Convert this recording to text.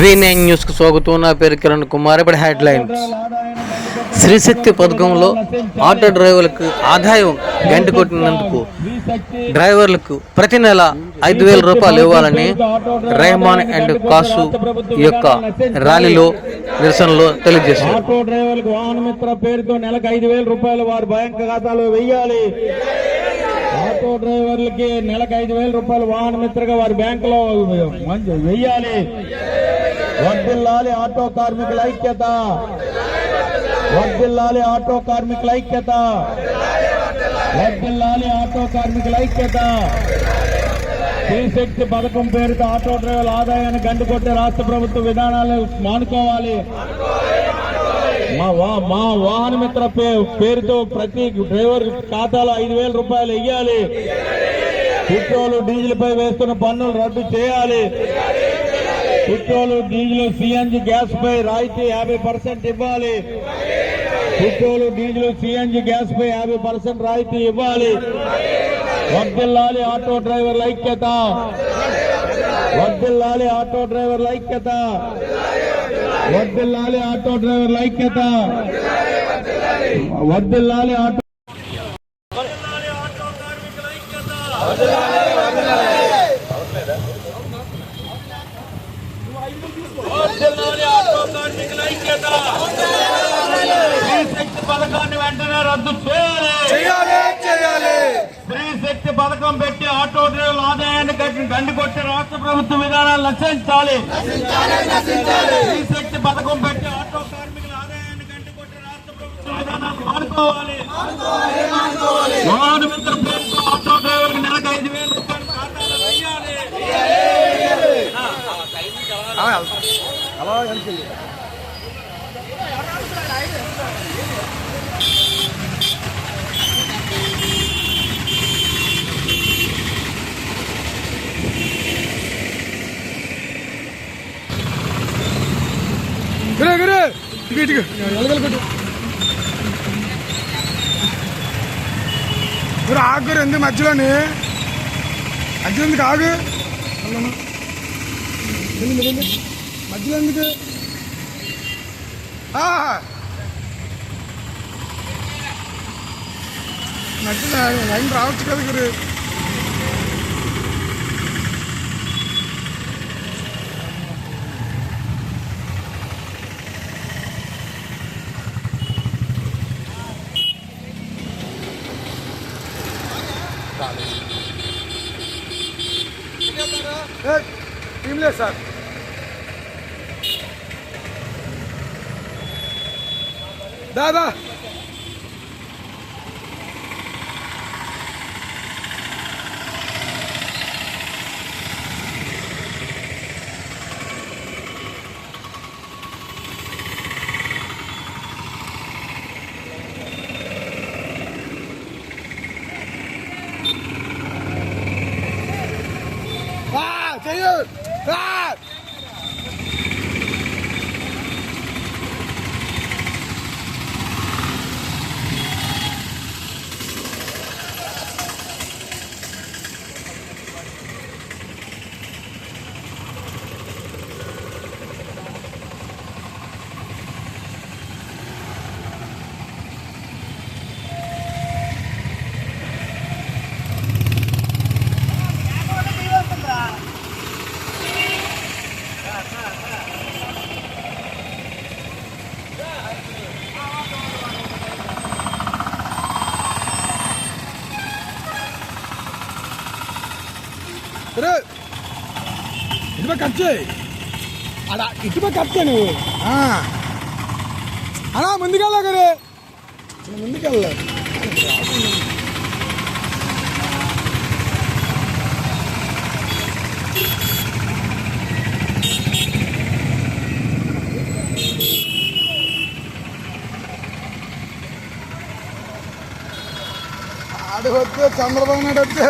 V nine న్యూస్కు స్వాగతం. నా పేరు కిరణ్ కుమార్. ఇప్పుడు హెడ్లైన్స్. శ్రీశక్తి పథకంలో ఆటో డ్రైవర్లకు ఆదాయం గంట కొట్టినందుకు డ్రైవర్లకు ప్రతి నెల ఐదు వేల రూపాయలు ఇవ్వాలని రెహమాన్ అండ్ కాసు యొక్క ర్యాలీలో నిరసనలో తెలియజేశారు. ఆటో డ్రైవర్లకు వాహన మిత్ర పేరుతో నెలకు ఐదు వేల రూపాయలు వారి బ్యాంక్ ఖాతాలో వెయ్యాలి. ఆటో డ్రైవర్లకి నెలకు ఐదు వేల రూపాయలు వాహన మిత్రగా వారి బ్యాంకులో మంచి వెయ్యాలి. వర్దిల్లాలి ఆటో కార్మికుల ఐక్యత. వర్దిల్లాలి ఆటో కార్మికుల ఐక్యత. వర్దిల్లాలి ఆటో కార్మికుల ఐక్యత. శ్రీశక్తి పథకం పేరుతో ఆటో డ్రైవర్ల ఆదాయాన్ని గండుకొట్టే రాష్ట్ర ప్రభుత్వ విధానాలు మానుకోవాలి. మా వా- మా వాహన మిత్ర పే- పేరుతో ప్రతి డ్రైవర్ ఖాతాలో ఐదు వేల రూపాయలు ఇవ్వాలి పెట్రోల్ డీజిల్ పై వేస్తున్న పన్నులు రద్దు చేయాలి. పెట్రోల్ డీజిల్ సిఎన్జి గ్యాస్ పై రాయితీ యాభై పర్సెంట్ ఇవ్వాలి. పెట్రోల్ డీజిల్ సిఎన్జి గ్యాస్ పై యాభై పర్సెంట్ రాయితీ ఇవ్వాలి. వర్దిల్లాలి ఆటో డ్రైవర్ల ఐక్యత వర్దిల్లాలి ఆటో డ్రైవర్ల ఐక్యత వర్దిల్లాలి ఆటో డ్రైవర్ల ఐక్యత వర్దిల్లాలి ఆటో వర్ధిల్లాలి ఆటో కార్మికుల ఐక్యత. స్త్రీశక్తి పథకాన్ని వెంటనే రద్దు చేయాలి స్త్రీ శక్తి పథకం పెట్టి ఆటో డ్రైవర్ల ఆదాయాన్ని కట్టి గండి కొట్టి రాష్ట్ర ప్రభుత్వ విధానాలు నశించాలి స్త్రీ శక్తి పథకం పెట్టి ఆటో కార్మికుల ఆదాయాన్ని గండి కొట్టి రాష్ట్ర ప్రభుత్వ విధానాలు మానుకోవాలి వాహన మిత్ర పేరుతో ఆటో డ్రైవర్కి నెలకు ఐదు వేల రూపాయలు ఖాతాలో వేయాలి గురే గురే ఇటు ఇటు ఎలగలకొట్టు గురు ఆగు గురు ఎందుకు మధ్యలోని మధ్యలో ఎందుకు ఆగు అల్లను. వెళ్ళింది, వెళ్ళింది. మధ్యలో ఎందుకు ఆ. మధ్యలో లైన్ రావచ్చు కదా గురు టీం లేదు సార్. దాదా Sayın! Uh, ah! Ha! ఇటుపై cut చేయి అలా ఇటుపై కట్ చేయి నువ్వు ఆ. అలా ముందుకెళ్ళా గారు ముందుకెళ్ళా ఆడు వద్దు చంద్రబాబు నాయుడు వద్దు